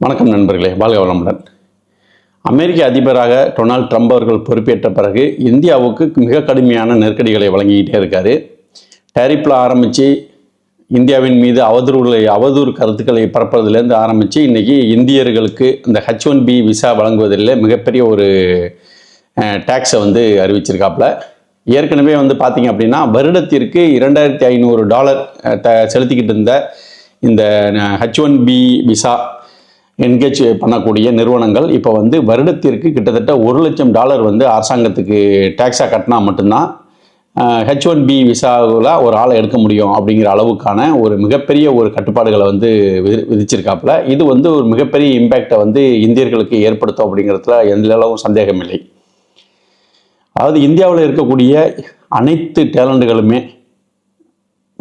வணக்கம் நண்பர்களே வாழ்க வளமுடன். அமெரிக்க அதிபராக டொனால்ட் ட்ரம்ப் அவர்கள் பொறுப்பேற்ற பிறகு இந்தியாவுக்கு மிக கடுமையான நெருக்கடிகளை வழங்கிக்கிட்டே இருக்காரு. டேரிப்பில் ஆரம்பித்து இந்தியாவின் மீது அவதூறுகளை அவதூறு கருத்துக்களை பரப்புறதுலேருந்து ஆரம்பித்து இன்றைக்கி இந்தியர்களுக்கு இந்த ஹச் ஒன் பி விசா வழங்குவதில் மிகப்பெரிய ஒரு டேக்ஸை வந்து அறிவிச்சிருக்காப்புல. ஏற்கனவே வந்து பார்த்தீங்க அப்படின்னா வருடத்திற்கு இரண்டாயிரத்தி ஐநூறு டாலர் த செலுத்திக்கிட்டு இருந்த இந்த H one B visa engage பண்ணக்கூடிய நிறுவனங்கள் இப்போ வந்து வருடத்திற்கு கிட்டத்தட்ட ஒரு லட்சம் டாலர் வந்து அரசாங்கத்துக்கு டேக்ஸாக கட்டினா மட்டும்தான் ஹெச் ஒன் பி விசாவில் ஒரு ஆளை எடுக்க முடியும் அப்படிங்கிற அளவுக்கான ஒரு மிகப்பெரிய ஒரு கட்டுப்பாடுகளை வந்து விதி விதிச்சிருக்காப்புல. இது வந்து ஒரு மிகப்பெரிய இம்பேக்டை வந்து இந்தியர்களுக்கு ஏற்படுத்தும் அப்படிங்கிறதுல எந்த அளவும் சந்தேகம் இல்லை அதாவது இந்தியாவில் இருக்கக்கூடிய அனைத்து டேலண்ட்டுகளுமே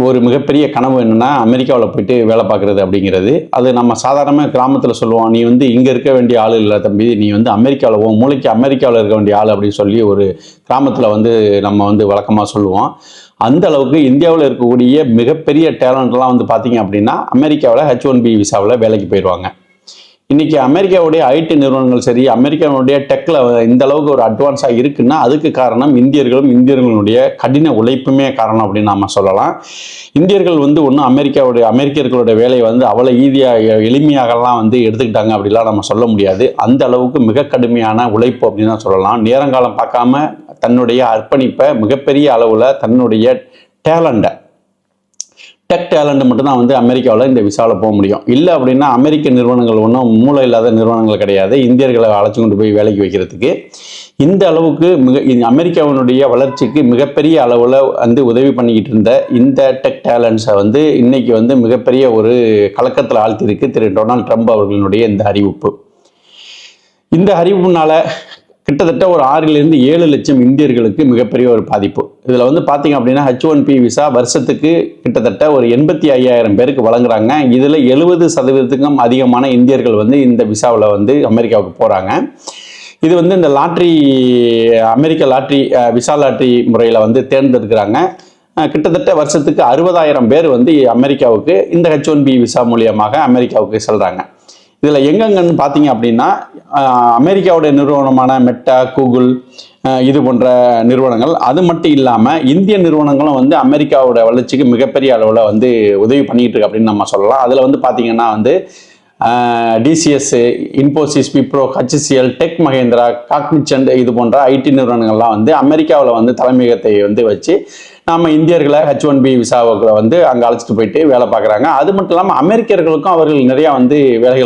ஒரு மிகப்பெரிய கனவு என்னென்னா அமெரிக்காவில் போயிட்டு வேலை பார்க்குறது அப்படிங்கிறது. அது நம்ம சாதாரணமாக கிராமத்தில் சொல்லுவோம் நீ வந்து இங்கே இருக்க வேண்டிய ஆள் இல்லை தம்பி நீ வந்து அமெரிக்காவில் உன் மூளைக்கு அமெரிக்காவில் இருக்க வேண்டிய ஆள் அப்படின்னு சொல்லி ஒரு கிராமத்தில் வந்து நம்ம வந்து வழக்கமாக சொல்லுவோம். அந்த அளவுக்கு இந்தியாவில் இருக்கக்கூடிய மிகப்பெரிய டேலண்ட்லாம் வந்து பார்த்தீங்க அப்படின்னா அமெரிக்காவில் ஹெச் ஒன் பி விசாவில் வேலைக்கு போயிடுவாங்க இன்னைக்கு அமெரிக்காவுடைய ஐடி நிறுவனங்கள் சரி அமெரிக்காவுடைய டெக்கில் இந்த அளவுக்கு ஒரு அட்வான்ஸாக இருக்குன்னா அதுக்கு காரணம் இந்தியர்களும் இந்தியர்களுடைய கடின உழைப்புமே காரணம் அப்படின்னு நாம சொல்லலாம். இந்தியர்கள் வந்து ஒன்றும் அமெரிக்காவுடைய அமெரிக்கர்களுடைய வேலையை வந்து அவ்வளோ ஈதியாக எளிமையாகலாம் வந்து எடுத்துக்கிட்டாங்க அப்படிலாம் நம்ம சொல்ல முடியாது. அந்த அளவுக்கு மிக கடுமையான உழைப்பு அப்படின்னு தான் சொல்லலாம். நேரங்காலம் பார்க்காம தன்னுடைய அர்ப்பணிப்பை மிகப்பெரிய அளவில் தன்னுடைய டேலண்ட்டை டெக் டேலண்ட் மட்டும்தான் வந்து அமெரிக்காவில் இந்த விசாவில் போக முடியும். இல்லை அப்படின்னா அமெரிக்க நிறுவனங்கள் ஒன்றும் மூளை இல்லாத நிறுவனங்கள் கிடையாது. இந்தியர்களை அழைச்சி கொண்டு போய் வேலைக்கு வைக்கிறதுக்கு. இந்த அளவுக்கு மிக அமெரிக்காவினுடைய வளர்ச்சிக்கு மிகப்பெரிய அளவில் வந்து உதவி பண்ணிக்கிட்டு இருந்த இந்த டெக் டேலண்ட்ஸை வந்து இன்றைக்கி வந்து மிகப்பெரிய ஒரு கலக்கத்தில் ஆழ்த்தியிருக்கு திரு டொனால்ட் ட்ரம்ப் அவர்களுடைய இந்த அறிவிப்பு. இந்த அறிவிப்புனால கிட்டத்தட்ட ஒரு ஆறிலிருந்து ஏழு லட்சம் இந்தியர்களுக்கு மிகப்பெரிய ஒரு பாதிப்பு. இதில் வந்து பார்த்தீங்க அப்படின்னா ஹச் ஒன் பி விசா வருஷத்துக்கு கிட்டத்தட்ட ஒரு எண்பத்தி ஐயாயிரம் பேருக்கு வழங்குறாங்க. இதில் எழுபது சதவீதத்துக்கும் அதிகமான இந்தியர்கள் வந்து இந்த விசாவில் வந்து அமெரிக்காவுக்கு போகிறாங்க இது வந்து இந்த lottery America lottery visa lottery முறையில் வந்து தேர்ந்தெடுக்கிறாங்க. கிட்டத்தட்ட வருஷத்துக்கு அறுபதாயிரம் பேர் வந்து அமெரிக்காவுக்கு இந்த ஹெச் ஒன் பி விசா மூலியமாக அமெரிக்காவுக்கு செல்கிறாங்க இதில் எங்கெங்கன்னு பார்த்தீங்க அப்படின்னா அமெரிக்காவுடைய நிறுவனமான மெட்டா கூகுள் இது போன்ற நிறுவனங்கள். அது மட்டும் இல்லாமல் இந்திய நிறுவனங்களும் வந்து அமெரிக்காவோட வளர்ச்சிக்கு மிகப்பெரிய அளவில் வந்து உதவி பண்ணிகிட்டு இருக்கு அப்படின்னு நம்ம சொல்லலாம். அதில் வந்து பார்த்தீங்கன்னா வந்து TCS Infosys Wipro HCL tech Mahindra Cognizant இது போன்ற ஐடி நிறுவனங்கள்லாம் வந்து அமெரிக்காவில் வந்து தலைமையகத்தை வந்து வச்சு நம்ம இந்தியர்களை ஹெச் ஒன் பி விசாவுக்குள்ள வந்து அங்கே அழைச்சிட்டு போயிட்டு வேலை பார்க்குறாங்க. அது மட்டும் இல்லாமல் அமெரிக்கர்களுக்கும் அவர்கள் நிறையா வந்து வேலைகள்